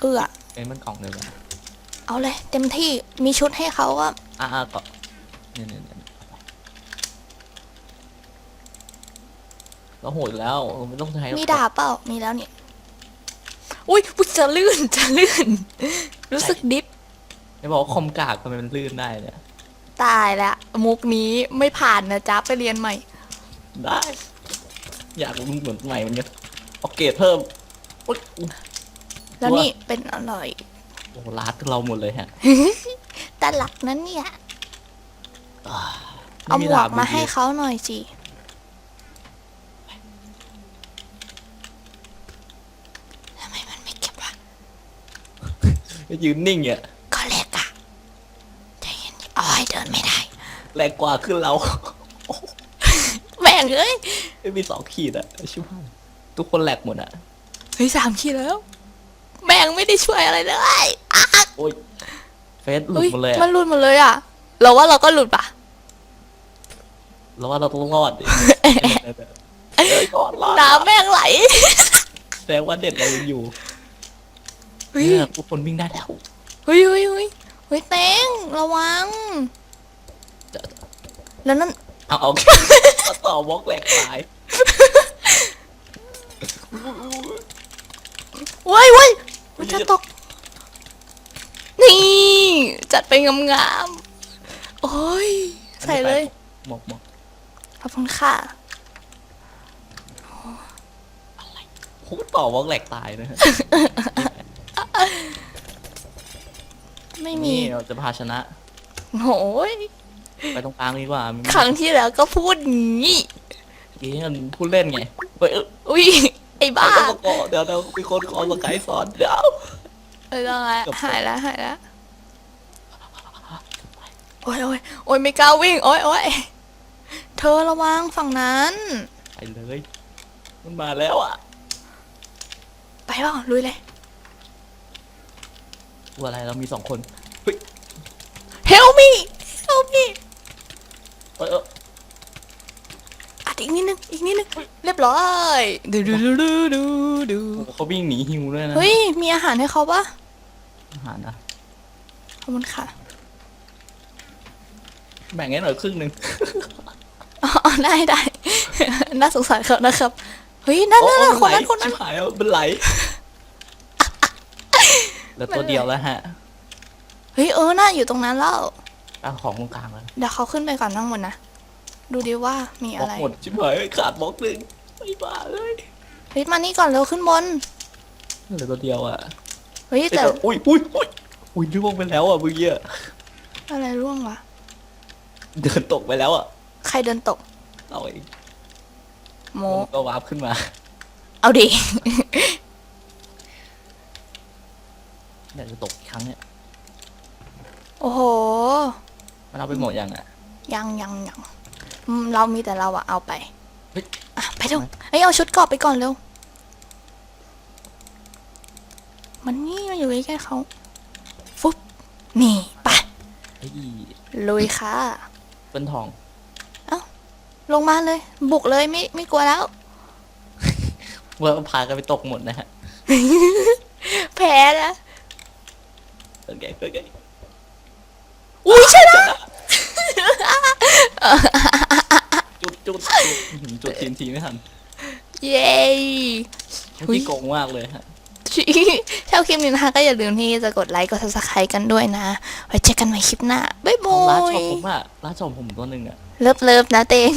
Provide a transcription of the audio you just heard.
เอื้อเป็นมันกล่องเดียวกันเอาเลย เต็มที่มีชุดให้เขาก็อ่าอ่าก็เนี่ยเนี่ยเนี่ยเราโหดแล้วเราไม่ต้องใช้หรอกมีดาบเปล่ามีแล้วนี่อุ้ยอุ๊ยจะลื่นจะลื่น รู้สึกดิฟไม่บอกว่าคอมกากทำไมมันลื่นได้เนี่ยตายแล้วมุกนี้ไม่ผ่านนะจ๊ะไปเรียนใหม่ ได้ อยากรู้เหมือนใหม่เหมือนกัน เอาเกรดเพิ่มอุ๊ยแล้วว่านี่นี่เป็นอร่อย โอ้โหลาดเราหมดเลยฮะแต่หลักนั้นเนี่ยอ่าเอาหมวดากบมาดีๆให้เขาหน่อยสิทำไมมันไม่เก็บวะยืนนิ่งอะก็เล็กอะใจเย็นๆอ๋อยเดินไม่ได้ แรงกว่าขึ้นเรา แม่งเอ้ยไม่มีสองขีดอะชิบหาย ทุกคนแหลกหมดอะเฮ้ยสามขีดแล้ว แม่งไม่ได้ช่วยอะไรเลยอะโอ้ยเฟซหลุดเฮ้ยหมดเลยอะมันหลุดหมดเลยอะ เราว่าเราก็หลุดปะแล้วว่าเราต้องรอดดิเอ้ยรอดรอดน้ำแม่งไหลแสดงว่าเด็ดเรายังอยู่เฮ้ยเนี่ยทุกคนวิ่งได้แล้วเฮ้ยเฮ้ยเฮ้ยเฮ้ยเต้งระวัง แล้วนั่น เอาเอามาต่อบล็อกแหลกตาย เว้ยเว้ยมันจะตก นี่ จัดไปงามๆ โอ้ย ใส่เลย หมกหมกขอบคุณค่ะโหต่อบล็อกแหลกตายนะฮะไม่มี นี่เราจะพาชนะโอ้ยไปตรงกลางดีกว่ามันครั้งที่แล้วก็พูดงี้เมื่อกี้มันพูดเล่นไงเฮ้ยเอ้ย อุ้ย ไอ้บ้าเดี๋ยวต้องเดี๋ยวเดี๋ยวมีคนขอสกายสอนเดี๋ยว เออแล้วไงจบ หายแล้วหายแล้วโอ้ยโอ้ยโอ้ยไม่กล้าวิ่งโอ้ยโอ้ยเธอระวังฝั่งนั้น ไปเลย มันมาแล้วอะไปเปล่าลุยเลยตัวอะไรเรามีสองคน เฮ้ย help me help me เอ้ยเอ้ย อัดอีกนิดนึง อีกนิดนึง เรียบร้อยดูดูดูดูดูดูโอ้โหเขาวิ่งหนีหิวด้วยนะเฮ้ย มีอาหารให้เขาปะอาหารนะขอบคุณค่ะแบ่งให้หน่อยครึ่งหนึ่งอ๋อได้ได้ น่าสงสารเขานะครับ เฮ้ย นั่นนั่นนั่นโอ้คนนั้นมัคนนั้น ชิบหายแล้วมันไหลเหลือตัวเดียวแล้วฮะเฮ้ย เออ น่าอยู่ตรงนั้นแล้วตั้งของตรงกลางแล้วเดี๋ยวเขาขึ้นไปก่อนนั่งบนนะ ดูดิว่ามีบล็อะอกไรหมดชิบหายขาดบล็อกหนึ่งไม่บ้าเลยเฮ้ยมานี่ก่อนเร็วขึ้นบนเหลือตัวเดียวอะเฮ้ยเอ้ยแต่แต่อุ้ยอุ้ยอุ้ยอุ้ยล่วงไปแล้วอะเมื่อกี้อะอะไรร่วงวะเดินตกไปแล้วอะใครเดินตกเราเองโมมันก็วาร์ปขึ้นมา เอาดิเนี่ยจะตกอีกครั้งเนี่ยโอ้โห มันเอาไปหมดยังอะยังยังยัง อืมเรามีแต่เราอะเอาไปเฮ้ย อะไปเร็วเฮ้ยเอาชุดเกรอบไปก่อนเร็ว มันนี่มาอยู่ใกล้ๆเขาฟุบนี่ไปไอ้ยลุยค่ะ เป็นทองลงมาเลย บุกเลยไม่ไม่กลัวแล้ว ว่าพากันไปตกหมดนะฮะแพ้นะโอเคโอเคอุ้ยชนะจุดจุด จุดจุดทีมทีไม่ทันเย้เมื่ออุ๊ยกี้โกงมากเลยฮะชอบคลิปนี้นะคะก็อย่าลืมที่จะกดไลค์กด subscribe กันด้วยนะ ไว้เจอกันใหม่คลิปหน้า บ๊ายบาร้านชอบยผมอะร้านชอบผมตัวหนึ่งอะเลิฟเลิฟนะเตง